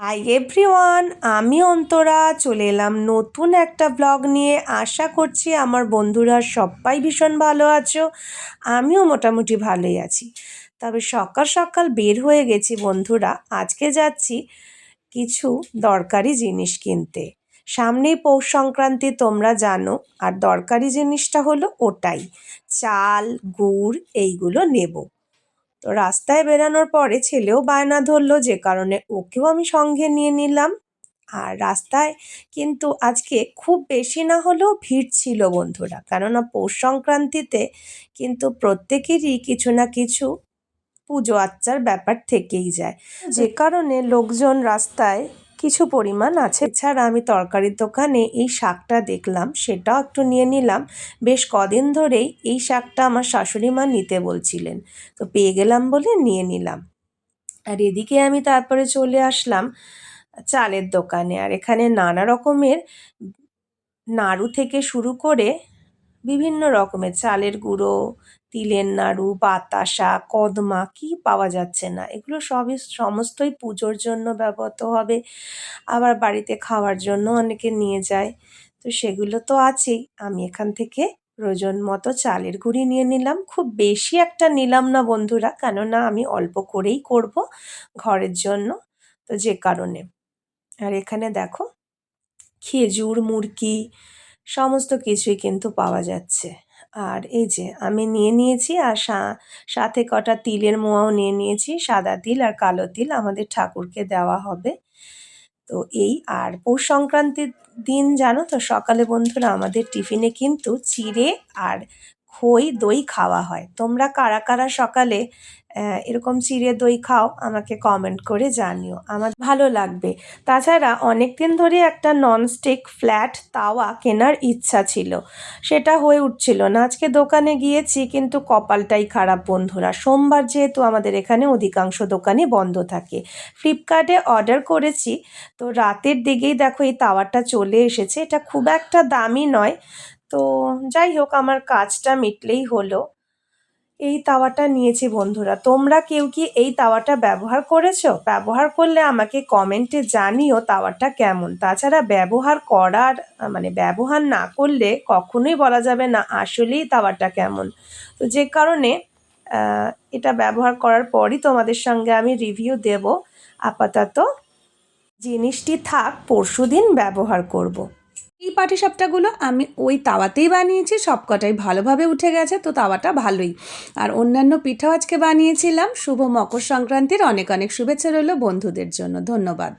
Hi everyone আমি অন্তরা, চলে এলাম নতুন একটা ব্লগ নিয়ে। আশা করছি আমার বন্ধুরা সবাই ভীষণ ভালো আছো, আমিও মোটামুটি ভালোই আছি। তবে সকাল সকাল বের হয়ে গেছি বন্ধুরা, আজকে যাচ্ছি কিছু দরকারি জিনিস কিনতে। সামনেই পৌষ সংক্রান্তি, তোমরা জানো, আর দরকারি জিনিসটা হলো ওটাই। চাল, গুড়, এইগুলো নেব। তো রাস্তায় বেরানোর পরে ছেলেও বায়না ধরলো যে কারণে ওকেও আমি সঙ্গে নিয়ে নিলাম। আর রাস্তায় কিন্তু আজকে খুব বেশি না হলেও ভিড় ছিল বন্ধুরা। কেননা পৌষ সংক্রান্তিতে কিন্তু প্রত্যেকেরই কিছু না কিছু পুজো আচ্চার ব্যাপার থেকেই যায়। যে কারণে লোকজন রাস্তায় কিছু পরিমাণ আছে। এছাড়া আমি তরকারির দোকানে এই শাকটা দেখলাম, সেটাও একটু নিয়ে নিলাম। বেশ কদিন ধরেই এই শাকটা আমার শাশুড়ি মা নিতে বলছিলেন, তো পেয়ে গেলাম বলে নিয়ে নিলাম। আর এদিকে আমি তারপরে চলে আসলাম চালের দোকানে। আর এখানে নানা রকমের নাড়ু থেকে শুরু করে বিভিন্ন রকমের চালের গুঁড়ো, তিলের নাড়ু, বাতাসা, কদমা, কি পাওয়া যাচ্ছে না। এগুলো সবই সমস্তই পুজোর জন্য ব্যবহৃত হবে। আবার বাড়িতে খাওয়ার জন্য অনেকে নিয়ে যায়। তো সেগুলো তো আছেই। আমি এখান থেকে প্রয়োজন মতো চালের গুঁড়ি নিয়ে নিলাম। খুব বেশি একটা নিলাম না বন্ধুরা, কেননা আমি অল্প করেই করব ঘরের জন্য, তো যে কারণে। আর এখানে দেখো, খেজুর, মুরকি সমস্ত কিছুই কিন্তু পাওয়া যাচ্ছে। আর এই যে, আমি নিয়ে নিয়েছি আর সাথে কটা তিলের মোয়াও নিয়ে নিয়েছি, সাদা তিল আর কালো তিল আমাদের ঠাকুরকে দেওয়া হবে। তো এই, আর পৌষ সংক্রান্তির দিন জানো তো, সকালে বন্ধুরা আমাদের টিফিনে কিন্তু চিড়ে আর খই দই খাওয়া হয়। তোমরা কারা কারা সকালে এরকম চিড়ে দই খাও, আমাকে কমেন্ট করে জানিও। আমার ভালো লাগবে। তাছাড়া অনেক দিন ধরে একটা ননস্টিক ফ্ল্যাট তাওয়া কেনার ইচ্ছা ছিল। সেটা হয়ে উঠছিল না। আজকে দোকানে গিয়েছি, কিন্তু কপালটাই খারাপ, বন্ধুরা। সোমবার যেহেতু আমাদের এখানে অধিকাংশ দোকানই বন্ধ থাকে। ফ্লিপকার্টে অর্ডার করেছি। তো রাতের দিকেই দেখো এই তাওয়াটা চলে এসেছে। এটা খুব একটা দামি নয়। তো যাই হোক, আমার কাজটা মিটলেই হলো। এই তাওয়াটা নিয়েছি বন্ধুরা। তোমরা কেউ কি এই তাওয়াটা ব্যবহার করেছ? ব্যবহার করলে আমাকে কমেন্টে জানিও তাওয়াটা কেমন। তাছাড়া ব্যবহার করার মানে ব্যবহার না করলে কখনোই বলা যাবে না আসলেই তাওয়াটা কেমন। তো যে কারণে এটা ব্যবহার করার পরই তোমাদের সঙ্গে আমি রিভিউ দেব। আপাতত জিনিসটি থাক পরশু দিন ব্যবহার করব। এই পাটিসাপটাগুলো আমি ওই তাওয়াতেই বানিয়েছি, সবকটাই ভালোভাবে উঠে গেছে, তো তাওয়াটা ভালোই। আর অন্যান্য পিঠাও আজকে বানিয়েছিলাম। শুভ মকর সংক্রান্তির অনেক অনেক শুভেচ্ছা রইল বন্ধুদের জন্য। ধন্যবাদ।